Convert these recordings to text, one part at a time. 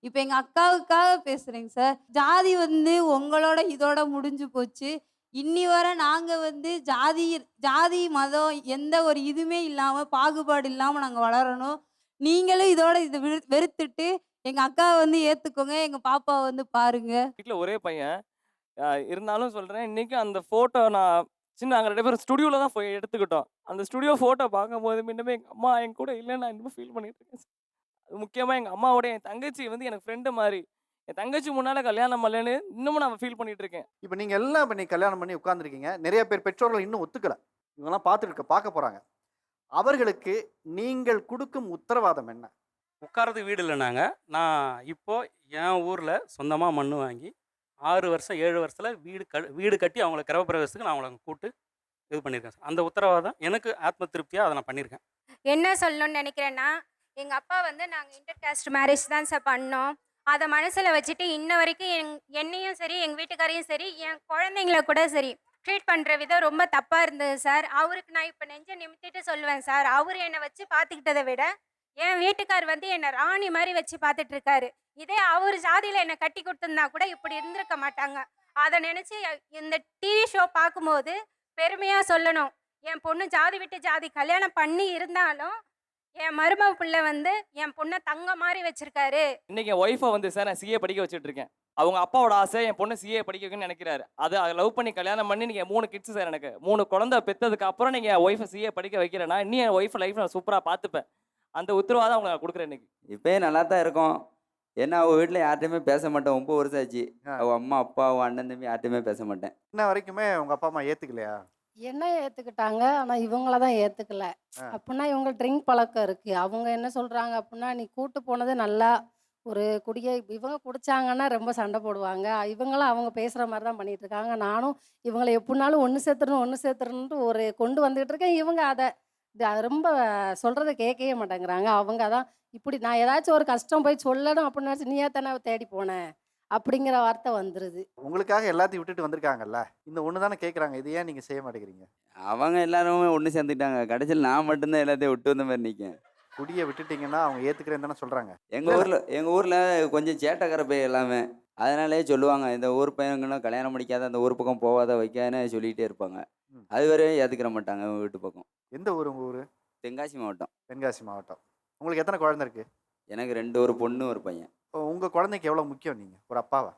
இப்போ எங்கள் அக்காவுக்காக பேசுகிறேங்க சார். ஜாதி வந்து உங்களோட இதோட முடிஞ்சு போச்சு. இன்னி வரை நாங்கள் வந்து ஜாதி ஜாதி மதம் எந்த ஒரு இதுவுமே இல்லாமல் பாகுபாடு இல்லாமல் நாங்கள் வளரணும். நீங்களும் இதோட இதை வெறு- வெறுத்துட்டு எங்க அக்காவை வந்து ஏத்துக்கோங்க எங்க பாப்பாவை வந்து பாருங்க. வீட்டில் ஒரே பையன். இருந்தாலும் சொல்கிறேன் இன்றைக்கும் அந்த ஃபோட்டோ நான் சின்ன நாங்கள் ரெண்டு பேரும் ஸ்டுடியோவில் தான் போய் எடுத்துக்கிட்டோம். அந்த ஸ்டுடியோ ஃபோட்டோ பார்க்கும்போது இன்னுமே எங்கள் அம்மா என் கூட இல்லைன்னு நான் இன்னும் ஃபீல் பண்ணிட்டு இருக்கேன் சார். முக்கியமாக எங்கள் அம்மாவோட என் தங்கச்சி வந்து எனக்கு ஃப்ரெண்டு மாதிரி. என் தங்கச்சி முன்னால் கல்யாணம் பண்ணலன்னு இன்னமும் நான் ஃபீல் பண்ணிட்டு இருக்கேன். இப்போ நீங்கள் எல்லாம் பண்ணி கல்யாணம் பண்ணி உட்காந்துருக்கீங்க நிறைய பேர் பெற்றோர்கள் இன்னும் ஒத்துக்கல. இவங்கெல்லாம் பார்த்துட்டு இருக்க பார்க்க போகிறாங்க அவர்களுக்கு நீங்கள் கொடுக்கும் உத்தரவாதம் என்ன? உட்காரதுக்கு வீடு இல்லை நாங்கள் நான் இப்போ என் ஊரில் சொந்தமாக மண் வாங்கி ஆறு வருஷம் ஏழு வருஷத்தில் வீடு க வீடு கட்டி அவங்கள கிரகப்பிரவேசத்துக்கு நான் அவங்கள கூப்பிட்டு இது பண்ணியிருக்கேன் சார். அந்த உத்தரவாதம் எனக்கு ஆத்ம திருப்தியாக அதை நான் பண்ணியிருக்கேன். என்ன சொல்லணும்னு நினைக்கிறேன்னா எங்கள் அப்பா வந்து நாங்கள் இன்டர் கேஸ்ட் மேரேஜ் தான் சார் பண்ணோம். அதை மனசில் வச்சுட்டு இன்ன வரைக்கும் எங் என்னையும் சரி எங்கள் வீட்டுக்காரையும் சரி என் குழந்தைங்கள கூட சரி ட்ரீட் பண்ணுற விதம் ரொம்ப தப்பாக இருந்தது சார் அவருக்கு நான் இப்போ நெஞ்ச நிமித்திட்டு சொல்லுவேன் சார் அவர் என்னை வச்சு பார்த்துக்கிட்டதை விட என் வீட்டுக்கார் வந்து என்னை ராணி மாதிரி வச்சு பார்த்துட்டு இருக்காரு இதே அவர் ஜாதியில் என்னை கட்டி கொடுத்துருந்தா கூட இப்படி இருந்திருக்க மாட்டாங்க. அதை நினச்சி இந்த டிவி ஷோ பார்க்கும்போது பெருமையாக சொல்லணும். என் பொண்ணு ஜாதி விட்டு ஜாதி கல்யாணம் பண்ணி இருந்தாலும் என் மருமக பிள்ளை வந்து என் பொண்ணை தங்க மாதிரி வச்சிருக்காரு. இன்னைக்கு என் ஒய்ஃபை வந்து சார் நான் சிஏ படிக்க வச்சுட்டு இருக்கேன் அவங்க அப்பாவோட ஆசை என் பொண்ணு சிஏ படிக்க வைக்கணும்னு நினைக்கிறாரு. அது அதை லவ் பண்ணி கல்யாணம் பண்ணி நீங்கள் மூணு கிட்ஸ் சார் எனக்கு. மூணு குழந்தை பெற்றதுக்கு அப்புறம் நீங்கள் என் ஒய்ஃபை சிஏ படிக்க வைக்கிறேன்னா இன்னும் என் ஒய்ஃப் லைஃப் நான் சூப்பராக பார்த்துப்பேன். அந்த உத்தரவாதம் அவங்க நான் கொடுக்குறேன் இன்னைக்கு. இப்பயே நல்லா தான் இருக்கோம். ஏன்னா அவள் வீட்டில் யார்கிட்டயுமே பேச மாட்டேன். ஒம்பது வருஷம் ஆச்சு. அவள் அம்மா அப்பா அவள் அண்ணன் தம்பி யார்கிட்டயுமே பேச மாட்டேன். இன்ன வரைக்குமே உங்கள் அப்பா அம்மா ஏற்றுக்கலையா என்ன ஏற்றுக்கிட்டாங்க ஆனால் இவங்கள தான் ஏற்றுக்கல ஆ. அப்படின்னா இவங்க ட்ரிங்க் பழக்கம் இருக்குது அவங்க என்ன சொல்கிறாங்க அப்படின்னா நீ கூட்டு போனது நல்லா ஒரு குடியை இவங்க குடிச்சாங்கன்னா ரொம்ப சண்டை போடுவாங்க. இவங்களும் அவங்க பேசுகிற மாதிரி தான் பண்ணிட்டு இருக்காங்க. நானும் இவங்களை எப்படினாலும் ஒன்று சேர்த்துறணும் ஒன்று சேர்த்துறணுன்ட்டு ஒரு கொண்டு வந்துகிட்டு இருக்கேன். இவங்க அதை அது ரொம்ப சொல்கிறத கேட்கவே மாட்டேங்கிறாங்க. அவங்க தான் இப்படி நான் ஏதாச்சும் ஒரு கஷ்டம் போய் சொல்லணும் அப்படின்னு நினச்சி நீயே தானே தேடி போனேன் அப்படிங்கிற வார்த்தை வந்துடுது உங்களுக்காக எல்லாத்தையும் விட்டுட்டு வந்திருக்காங்கல்ல? இந்த ஒன்று தானே கேட்குறாங்க இது ஏன் நீங்கள் செய்ய மாட்டேங்கிறீங்க? அவங்க எல்லாருமே ஒன்று சேர்ந்துக்கிட்டாங்க. கடைசியில் நான் மட்டும்தான் எல்லாத்தையும் விட்டு வந்த மாதிரி நிற்கேன் குடியை விட்டுட்டீங்கன்னா அவங்க ஏற்றுக்கிறேன்னு தானே சொல்கிறாங்க எங்கள் ஊரில் எங்கள் ஊரில் கொஞ்சம் சேட்டக்கரை பையன் எல்லாமே. அதனாலே சொல்லுவாங்க இந்த ஊர் பையனுங்களும் கல்யாணம் முடிக்காத அந்த ஊர் பக்கம் போகாத வைக்காதுன்னு சொல்லிகிட்டே இருப்பாங்க. அது வரையும் ஏற்றுக்கிற மாட்டாங்க அவங்க வீட்டு பக்கம். எந்த ஊர் உங்கள் ஊர்? தென்காசி மாவட்டம். தென்காசி மாவட்டம். உங்களுக்கு எத்தனை குழந்தை இருக்குது எனக்கு ரெண்டு ஒரு பொண்ணு ஒரு பையன். உங்கள் குழந்தைக்கு எவ்வளோ முக்கியம் நீங்கள் ஒரு அப்பாவா.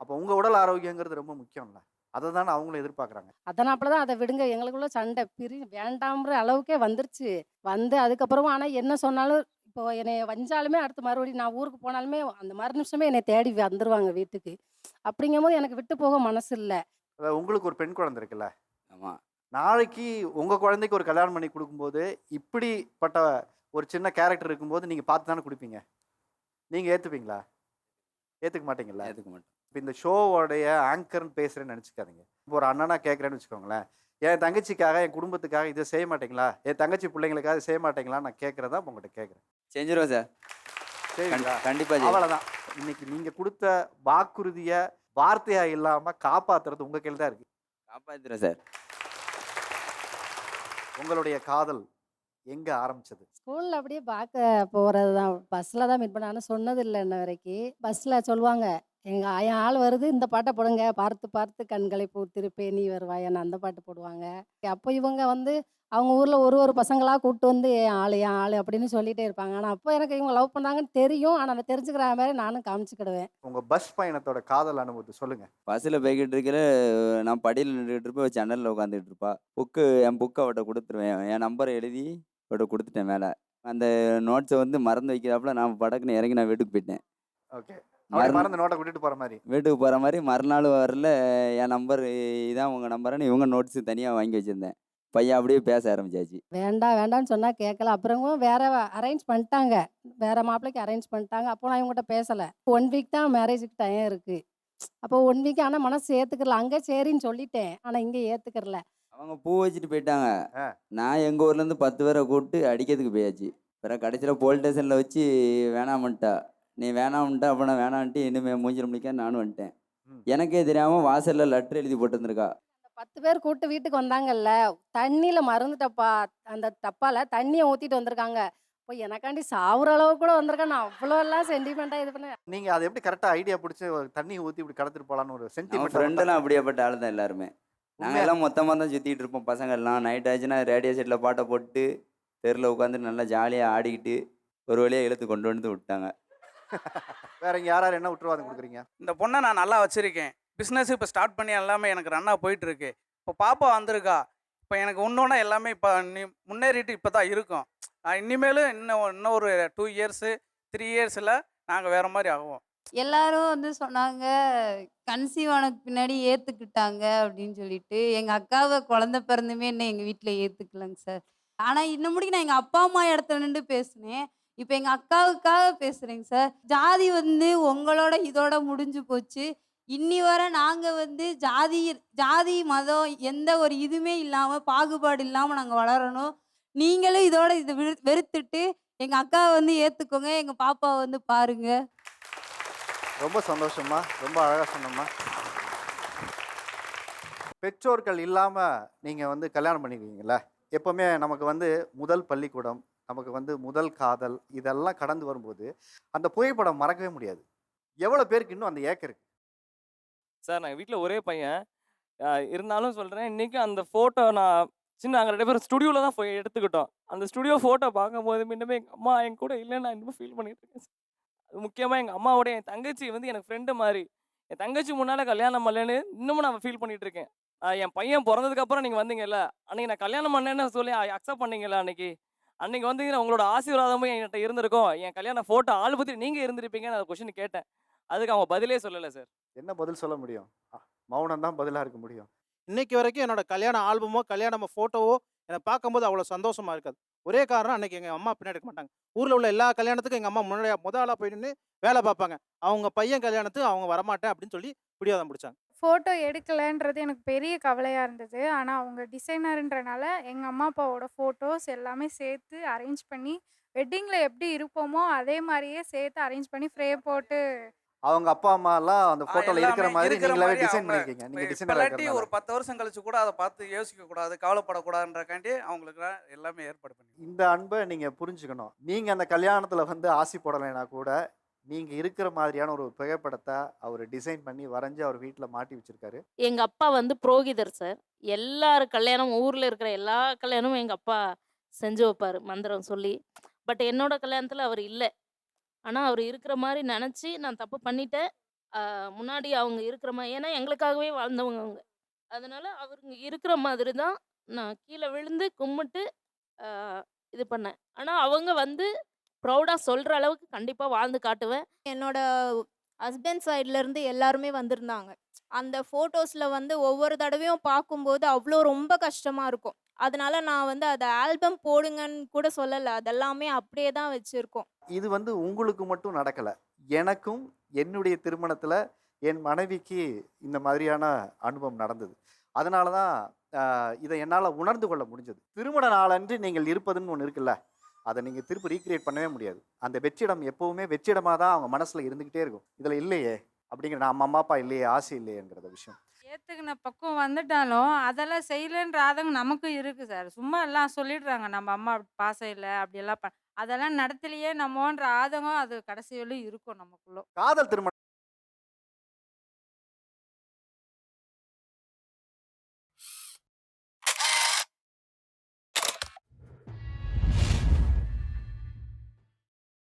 அப்போ உங்கள் உடல் ஆரோக்கியங்கிறது ரொம்ப முக்கியம்ல. அதை தானே அவங்களும் எதிர்பார்க்குறாங்க. அதனால தான் அதை விடுங்க. எங்களுக்குள்ள சண்டை பிரி வேண்டாம்ன்ற அளவுக்கே வந்துருச்சு. வந்து அதுக்கப்புறமா ஆனால் என்ன சொன்னாலும் இப்போ என்னை வஞ்சாலுமே அடுத்து மறுபடியும் நான் ஊருக்கு போனாலுமே அந்த மறு நிமிஷமே என்னை தேடி வந்துருவாங்க வீட்டுக்கு. அப்படிங்கும்போது எனக்கு விட்டு போக மனசு இல்லை. உங்களுக்கு ஒரு பெண் குழந்தை இருக்குல்ல? ஆமாம் நாளைக்கு உங்கள் குழந்தைக்கு ஒரு கல்யாணம் பண்ணி கொடுக்கும்போது இப்படிப்பட்ட ஒரு சின்ன கேரக்டர் இருக்கும்போது நீங்கள் பார்த்து தானே கொடுப்பீங்க? நீங்கள் ஏற்றுப்பீங்களா ஏற்றுக்க மாட்டீங்களா ஏற்றுக்க மாட்டேன் இப்போ இந்த ஷோவோடைய ஆங்கர்னு பேசுகிறேன்னு நினச்சிக்காதீங்க. இப்போ ஒரு அண்ணனா கேட்குறேன்னு வச்சுக்கோங்களேன். என் தங்கச்சிக்காக என் குடும்பத்துக்காக இதை செய்ய மாட்டீங்களா? என் தங்கச்சி பிள்ளைங்களுக்காக செய்ய மாட்டீங்களா? நான் கேட்குறதா உங்கள்கிட்ட கேட்குறேன் செஞ்சிருவோம் சார். சரிங்களா கண்டிப்பாக அவ்வளோதான் இன்னைக்கு நீங்கள் கொடுத்த வாக்குறுதியை வார்த்தையாக இல்லாமல் காப்பாற்றுறது உங்கள் கையில் தான் இருக்குது காப்பாற்றுறோம் சார். உங்களுடைய காதல். எங்கே ஆரம்பிச்சது? ஸ்கூலில் அப்படியே பார்க்க போகிறது தான் பஸ்ஸில் தான் மீட் பண்ண சொன்னது இல்லை இன்ன வரைக்கும் பஸ்ஸில் சொல்லுவாங்க எங்கள் என் ஆள் வருது இந்த பாட்டை போடுங்க. பார்த்து பார்த்து கண்களை பூத்திருப்பே நீ வருவாயன்னு அந்த பாட்டு போடுவாங்க. அப்போ இவங்க வந்து அவங்க ஊரில் ஒரு ஒரு பசங்களாக கூப்பிட்டு வந்து என் ஆள் என் ஆள் அப்படின்னு சொல்லிகிட்டே இருப்பாங்க. ஆனால் அப்போ எனக்கு இவங்க லவ் பண்ணாங்கன்னு தெரியும். ஆனால் அதை தெரிஞ்சுக்கிற மாதிரி நானும் காமிச்சிக்கிடுவேன். உங்கள் பஸ் பயணத்தோட காதல் அனுபவத்தை சொல்லுங்கள் பஸ்ஸில் போய்கிட்டு இருக்கிற நான் படியில் நின்றுட்டு இருப்பேன். ஜன்னலில் உட்காந்துட்டு இருப்பா. புக்கு என் புக்கை அவட்ட கொடுத்துருவேன். என் நம்பரை எழுதி அவட்ட கொடுத்துட்டேன் மேலே. அந்த நோட்ஸை வந்து மறந்து வைக்கிறாப்புல நான் படக்குன்னு இறங்கி நான் வீட்டுக்கு போயிட்டேன். ஓகே. மறந்து- மறந்து நோட்டை விட்டுட்டு போகிற மாதிரி. வீட்டுக்கு போகிற மாதிரி மறுநாள் வரல என் நம்பர் இதான் உங்கள் நம்பர்னு இவங்க நோட்ஸு தனியாக வாங்கி வச்சுருந்தேன். பையன் அப்படியே பேச ஆரம்பிச்சாச்சு. வேண்டாம் வேண்டாம்னு சொன்னால் கேட்கல அப்புறமும் வேற அரேஞ்ச் பண்ணிட்டாங்க. வேற மாப்பிள்ளைக்கு அரேஞ்ச் பண்ணிட்டாங்க. அப்போ நான் இவங்ககிட்ட பேசலை. ஒன் வீக் தான் மேரேஜுக்கு டைம் இருக்குது அப்போ ஒன் வீக் ஆனால் மனசு ஏற்றுக்கல அங்கே சரின்னு சொல்லிட்டேன். ஆனால் இங்கே ஏற்றுக்கறல அவங்க பூ வச்சுட்டு போயிட்டாங்க. நான் எங்கள் ஊர்லேருந்து பத்து பேரை கூப்பிட்டு அடிக்கிறதுக்கு போயாச்சு. பிறகு கடைசியில் போலீஸ் ஸ்டேஷனில் வச்சு வேணாமன்ட்டா நீ வேணாம்ட்டா அப்போ நான் வேணான்ட்டு இனிமேல் மூஞ்சில் முடிக்க நானும் வந்துட்டேன். எனக்கே தெரியாமல் வாசலில் லெட்டர் எழுதி போட்டுருந்துருக்கா. அந்த பத்து பேர் கூப்பிட்டு வீட்டுக்கு வந்தாங்கல்ல தண்ணியில் மறந்துட்டப்பா அந்த டப்பால தண்ணியை ஊற்றிட்டு வந்திருக்காங்க. இப்போ எனக்காண்டி சாவுற அளவுக்கு கூட வந்திருக்கேன் நான் அவ்வளோ எல்லாம் சென்டிமெண்ட்டாக இது பண்ண நீங்க அதை எப்படி கரெக்டா ஐடியா பிடிச்சி தண்ணி ஊத்தி இப்படி கடத்திட்டு போலான்னு ஒரு சென்டிமெண்ட் ஃப்ரெண்டெல்லாம் அப்படியேப்பட்ட ஆள் தான் எல்லாருமே. நாங்கள்? எல்லாம் மொத்தமாக தான் சுற்றிட்டு இருப்போம் பசங்க எல்லாம் நைட் ஆச்சுன்னா ரேடியோ செட்டில் பாட்டை போட்டு தெருவில் உட்காந்து நல்லா ஜாலியாக ஆடிக்கிட்டு ஒரு வழியாக இழுத்து கொண்டு வந்து விட்டாங்க. வேற இங்க யார் யார் என்ன உத்தரவாதம் கொடுக்குறீங்க? இந்த பொண்ணை நான் நல்லா வச்சுருக்கேன். பிஸ்னஸ் இப்போ ஸ்டார்ட் பண்ணி எல்லாமே எனக்கு ரன்னாக போயிட்டு இருக்கு இப்போ பாப்பா வந்திருக்கா. இப்போ எனக்கு இன்னொன்று எல்லாமே இப்போ நீ முன்னேறிட்டு இப்போ தான் இருக்கும். நான் இனிமேலும் இன்னும் இன்னும் ஒரு டூ இயர்ஸு த்ரீ இயர்ஸில் நாங்கள் வேறு மாதிரி ஆகுவோம். எல்லாரும் வந்து சொன்னாங்க கன்சீவ் ஆனதுக்கு பின்னாடி ஏத்துக்கிட்டாங்க அப்படின்னு சொல்லிட்டு. எங்க அக்காவை குழந்தை பிறந்துமே என்ன எங்க வீட்ல ஏத்துக்கலங்க சார். ஆனா இன்னும் முடிக்க நான் எங்க அப்பா அம்மா இடத்துல நின்று பேசினேன். இப்போ எங்க அக்காவுக்காக பேசுறேங்க சார். ஜாதி வந்து உங்களோட இதோட முடிஞ்சு போச்சு. இன்னி வரை நாங்க வந்து ஜாதி ஜாதி மதம் எந்த ஒரு இதுவுமே இல்லாம பாகுபாடு இல்லாம நாங்க வளரணும். நீங்களும் இதோட இது வெறு- வெறுத்துட்டு எங்க அக்காவை வந்து ஏத்துக்கோங்க. எங்க பாப்பாவை வந்து பாருங்க. ரொம்ப சந்தோஷம்மா. ரொம்ப அழகாக சொன்னம்மா. பெற்றோர்கள் இல்லாமல் நீங்கள் வந்து கல்யாணம் பண்ணிருக்கீங்கல்ல? எப்போவுமே நமக்கு வந்து முதல் பள்ளிக்கூடம் நமக்கு வந்து முதல் காதல் இதெல்லாம் கடந்து வரும்போது அந்த புகைப்படம் மறக்கவே முடியாது. எவ்வளோ பேருக்கு இன்னும் அந்த ஏக்கம் இருக்கு? சார் நான் வீட்டில் ஒரே பையன். இருந்தாலும் சொல்கிறேன் இன்றைக்கும் அந்த ஃபோட்டோ நான் சின்ன நாங்கள் ரெண்டு பேரும் ஸ்டுடியோவில் தான் போய் எடுத்துக்கிட்டோம். அந்த ஸ்டுடியோ ஃபோட்டோ பார்க்கும்போது இன்னுமே எங்கள் அம்மா என் கூட இல்லைன்னு நான் இன்னும் ஃபீல் பண்ணிட்டு இருக்கேன் சார். முக்கியமாக எங்கள் அம்மாவோட என் தங்கச்சி வந்து எனக்கு ஃப்ரெண்டு மாதிரி என் தங்கச்சி முன்னால் கல்யாணம் பண்ணலன்னு இன்னமும் நான் ஃபீல் பண்ணிட்டு இருக்கேன். என் பையன் பிறந்ததுக்கப்புறம் நீங்கள் வந்தீங்கல்ல அன்றைக்கி நான் கல்யாணம் பண்ணேன்னு சொல்லி அக்செப்ட் பண்ணீங்கல்ல அன்னைக்கு? அன்னைக்கு வந்தீங்கன்னா உங்களோட ஆசீர்வாதமும் என்கிட்ட இருந்திருக்கும். என் கல்யாண ஃபோட்டோ ஆள் பற்றி நீங்கள் இருந்திருப்பீங்கன்னு அந்த கொஷின் கேட்டேன். அதுக்கு அவங்க பதிலே சொல்லலை சார் என்ன பதில் சொல்ல முடியும்? மௌனம் தான் பதிலா இருக்க முடியும். இன்னைக்கு வரைக்கும் என்னோட கல்யாண ஆல்பமோ கல்யாண ஃபோட்டோவோ என்னை பார்க்கும்போது அவ்வளோ சந்தோஷமா இருக்காது. ஒரே காரணம் அன்னைக்கு எங்கள் அம்மா பின்னாடி இருக்க மாட்டாங்க. ஊரில் உள்ள எல்லா கல்யாணத்துக்கும் எங்கள் அம்மா முன்னாடி முத ஆளாக போய் நின்று வேலை பார்ப்பாங்க. அவங்க பையன் கல்யாணத்துக்கு அவங்க வரமாட்டேன் அப்படின்னு சொல்லி பிடிவாதம் பிடிச்சாங்க. ஃபோட்டோ எடுக்கலைன்றது எனக்கு பெரிய கவலையாக இருந்தது. ஆனால் அவங்க டிசைனருன்றனால எங்கள் அம்மா அப்பாவோட ஃபோட்டோஸ் எல்லாமே சேர்த்து அரேஞ்ச் பண்ணி வெட்டிங்கில் எப்படி இருப்போமோ அதே மாதிரியே சேர்த்து அரேஞ்ச் பண்ணி ஃப்ரேம் போட்டு அவங்க அப்பா அம்மா எல்லாம் அந்த போட்டோல இருக்கிற மாதிரி நீங்களாவே டிசைன் பண்ணிருக்கீங்க. நீங்க டிசைனர் ஒரு பத்து வருஷம் கழிச்சு கூட அதை பார்த்து யோசிக்க கூடாது கவலைப்படக்கூடாதுன்றக்காண்டி அவங்களுக்கு எல்லாமே ஏற்பாடு பண்ணி இந்த அன்பை நீங்க புரிஞ்சுக்கணும். நீங்க அந்த கல்யாணத்துல வந்து ஆசி போடலைன்னா கூட நீங்க இருக்கிற மாதிரியான ஒரு புகைப்படத்தை அவர் டிசைன் பண்ணி வரைஞ்சு அவர் வீட்டுல மாட்டி வச்சிருக்காரு. எங்க அப்பா வந்து புரோகிதர் சார். எல்லார் கல்யாணம் ஊர்ல இருக்கிற எல்லா கல்யாணமும் எங்க அப்பா செஞ்சு வைப்பாரு மந்திரம் சொல்லி. பட் என்னோட கல்யாணத்துல அவர் இல்லை. ஆனா அவர் இருக்கிற மாதிரி நினச்சி நான் தப்பு பண்ணிட்டேன். முன்னாடி அவங்க இருக்கிற மாதிரி ஏன்னா எங்களுக்காகவே வாழ்ந்தவங்க அவங்க. அதனால அவருங்க இருக்கிற மாதிரி தான் நான் கீழே விழுந்து கும்பிட்டு இது பண்ணேன். ஆனா அவங்க வந்து ப்ரௌடாக சொல்ற அளவுக்கு கண்டிப்பா வாழ்ந்து காட்டுவேன். என்னோட ஹஸ்பண்ட் சைட்ல இருந்து எல்லாருமே வந்திருந்தாங்க. அந்த ஃபோட்டோஸில் வந்து ஒவ்வொரு தடவையும் பார்க்கும்போது அவ்வளோ ரொம்ப கஷ்டமாக இருக்கும். அதனால நான் வந்து அதை ஆல்பம் போடுங்கன்னு கூட சொல்லலை. அதெல்லாமே அப்படியே தான் வச்சுருக்கோம். இது வந்து உங்களுக்கு மட்டும் நடக்கல. எனக்கும் என்னுடைய திருமணத்துல என் மனைவிக்கு இந்த மாதிரியான அனுபவம் நடந்தது. அதனால தான் இதை என்னால் உணர்ந்து கொள்ள முடிஞ்சது. திருமண நாளன்று நீங்கள் இருப்பதுன்னு ஒன்று இருக்குல்ல? அதை நீங்கள் திருப்பி ரீக்ரியேட் பண்ணவே முடியாது. அந்த வெற்றிடம் எப்பவுமே வெற்றிடமாக தான் அவங்க மனசில் இருந்துக்கிட்டே இருக்கும். இதில் இல்லையே அப்படிங்கிற நம்ம அம்மா அப்பா இல்லையே ஆசை இல்லையேங்கிறத விஷயம். ஏற்றுக்கின பக்குவம் வந்துட்டாலும் அதெல்லாம் செய்யலன்ற ஆதங்கம் நமக்கும் இருக்குது சார். சும்மா எல்லாம் சொல்லிடுறாங்க நம்ம அம்மா அப்படி பாசம் இல்லை அப்படியெல்லாம் ப அதெல்லாம் நடத்தலையே நம்மன்ற ஆதங்கம் அது கடைசி வரையும் இருக்கும் நமக்குள்ள. காதல் திருமணம்